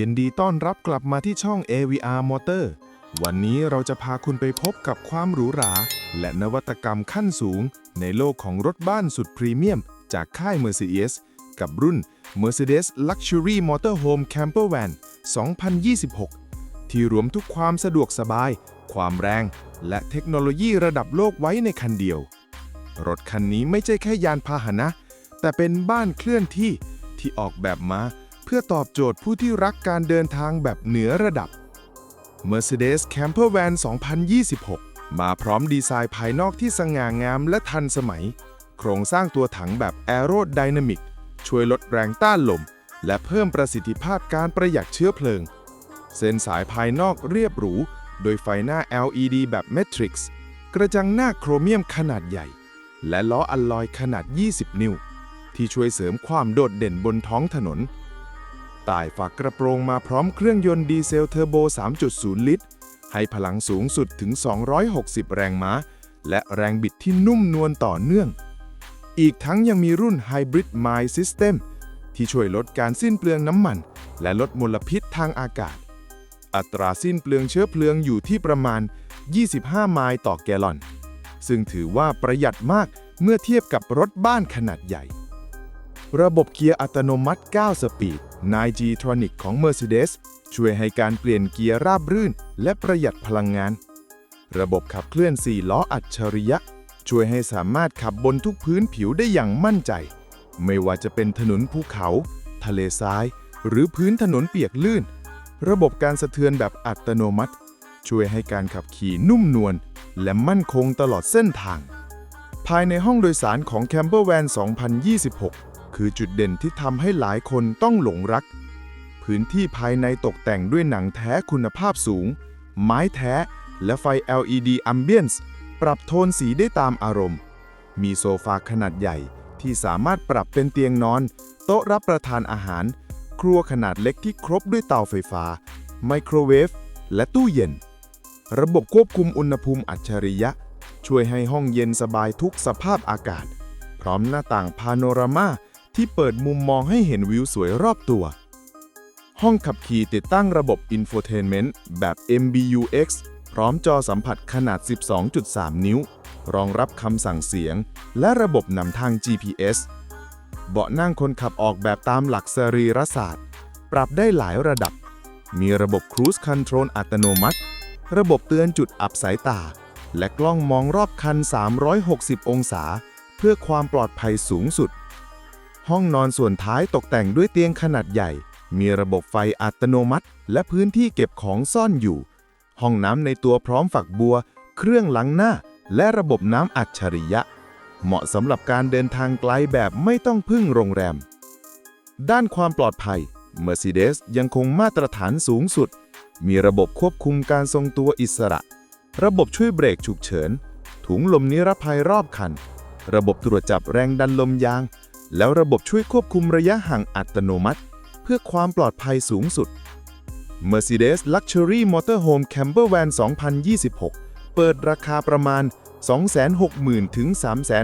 ยินดีต้อนรับกลับมาที่ช่อง AVR Motor วันนี้เราจะพาคุณไปพบกับความหรูหรา และนวัตกรรมขั้นสูง ในโลกของรถบ้านสุดพรีเมียม จากค่าย Mercedes กับรุ่น Mercedes Luxury Motorhome Camper Van 2026 ที่รวมทุกความสะดวกสบาย ความแรง และเทคโนโลยีระดับโลกไว้ในคันเดียว รถคันนี้ไม่ใช่แค่ยานพาหนะ แต่เป็นบ้านเคลื่อนที่ที่ออกแบบมา พื่อตอบโจทย์ผู้ที่รักการเดินทางแบบเหนือระดับ Mercedes Camper Van 2026 มาพร้อมดีไซน์ภายนอกที่สง่างามและทันสมัย โครงสร้างตัวถังแบบ Aerodynamic ช่วยลดแรงต้านลม และเพิ่มประสิทธิภาพการประหยัดเชื้อเพลิง เส้นสายภายนอกเรียบหรู โดยไฟหน้า LED แบบ Matrix กระจังหน้าโครเมียมขนาดใหญ่ และล้ออัลลอยขนาด 20 นิ้ว ที่ช่วยเสริมความโดดเด่นบนท้องถนน ใต้ฝากกระโปรงมาพร้อมเครื่องยนต์ดีเซลเทอร์โบ 3.0 ลิตร ให้พลังสูงสุดถึง 260 แรงม้า และแรงบิดที่นุ่มนวลต่อเนื่อง อีกทั้งยังมีรุ่น Hybrid Mile System ที่ช่วยลดการสิ้นเปลืองน้ำมัน และลดมลพิษทางอากาศ อัตราสิ้นเปลืองเชื้อเพลิงอยู่ที่ประมาณ 25 ไมล์ต่อแกลลอน ซึ่งถือว่าประหยัดมากเมื่อเทียบกับรถบ้านขนาดใหญ่ ระบบเกียร์อัตโนมัติ 9 สปีด 9G Tronic ของ Mercedes ช่วยให้การเปลี่ยนเกียร์ราบรื่น และประหยัดพลังงาน ระบบขับเคลื่อน 4 ล้ออัจฉริยะ ช่วยให้สามารถขับบนทุกพื้นผิวได้อย่างมั่นใจ ไม่ว่าจะเป็นถนนภูเขา ทะเลทราย หรือพื้นถนนเปียกลื่น ระบบการสะเทือนแบบอัตโนมัติ ช่วยให้การขับขี่นุ่มนวลและมั่นคงตลอดเส้นทาง ภายในห้องโดยสารของ Camper Van 2026 คือจุดเด่นที่ทำให้หลายคนต้องหลงรัก พื้นที่ภายในตกแต่งด้วยหนังแท้คุณภาพสูง ไม้แท้ และไฟ LED Ambience ปรับโทนสีได้ตามอารมณ์ มีโซฟาขนาดใหญ่ที่สามารถปรับเป็นเตียงนอน โต๊ะรับประทานอาหาร ครัวขนาดเล็กที่ครบด้วยเตาไฟฟ้า ไมโครเวฟ และตู้เย็น ระบบควบคุมอุณหภูมิอัจฉริยะ ช่วยให้ห้องเย็นสบายทุกสภาพอากาศ พร้อมหน้าต่างพาโนรามา ที่เปิดมุมมองให้เห็นวิวสวยรอบตัว ห้องขับขี่ติดตั้งระบบ Infotainment แบบ MBUX พร้อมจอสัมผัสขนาด 12.3 นิ้ว รองรับคำสั่งเสียง และระบบนำทาง GPS เบาะนั่งคนขับออกแบบตามหลักสรีรศาสตร์ ปรับได้หลายระดับ มีระบบ Cruise Control อัตโนมัติ ระบบเตือนจุดอับสายตา และกล้องมองรอบคัน 360 องศา เพื่อความปลอดภัยสูงสุด ห้องนอนส่วนท้ายตกแต่งด้วยเตียงขนาดใหญ่ มีระบบไฟอัตโนมัติ และพื้นที่เก็บของซ่อนอยู่ ห้องน้ำในตัวพร้อมฝักบัว เครื่องล้างหน้า และระบบน้ำอัจฉริยะ เหมาะสำหรับการเดินทางไกลแบบไม่ต้องพึ่งโรงแรม ด้านความปลอดภัย Mercedes ยังคงมาตรฐานสูงสุด มีระบบควบคุมการทรงตัวอิสระ ระบบช่วยเบรกฉุกเฉิน ถุงลมนิรภัยรอบคัน ระบบตรวจจับแรงดันลมยาง แล้วระบบช่วยควบคุมระยะห่างอัตโนมัติ เพื่อความปลอดภัยสูงสุด Mercedes Luxury Motorhome Camper Van 2026 เปิดราคาประมาณ 260,000 ถึง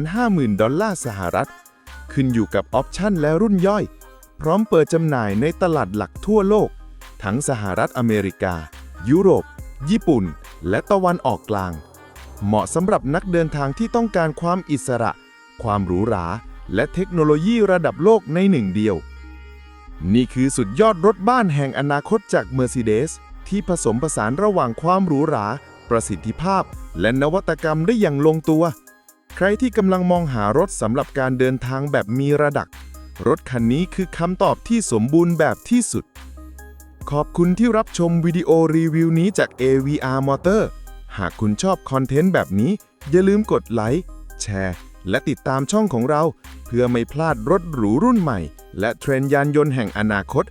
350,000 ดอลลาร์สหรัฐ ขึ้นอยู่กับออปชั่นและรุ่นย่อย พร้อมเปิดจำหน่ายในตลาดหลักทั่วโลก ทั้งสหรัฐอเมริกา ยุโรป ญี่ปุ่น และตะวันออกกลาง เหมาะสำหรับนักเดินทางที่ต้องการความอิสระ ความหรูหรา และเทคโนโลยีระดับโลกในหนึ่งเดียว นี่คือสุดยอดรถบ้านแห่งอนาคตจาก Mercedes ที่ผสมผสานระหว่างความหรูหรา ประสิทธิภาพ และนวัตกรรมได้อย่างลงตัว ใครที่กำลังมองหารถสำหรับการเดินทางแบบมีระดับ รถคันนี้คือคำตอบที่สมบูรณ์แบบที่สุด ขอบคุณที่รับชมวิดีโอรีวิวนี้จาก AVR Motor หากคุณชอบคอนเทนต์แบบนี้ อย่าลืมกดไลค์แชร์ และติดตามช่องของเรา เพื่อไม่พลาดรถหรูรุ่นใหม่ และเทรนยานยนต์แห่งอนาคต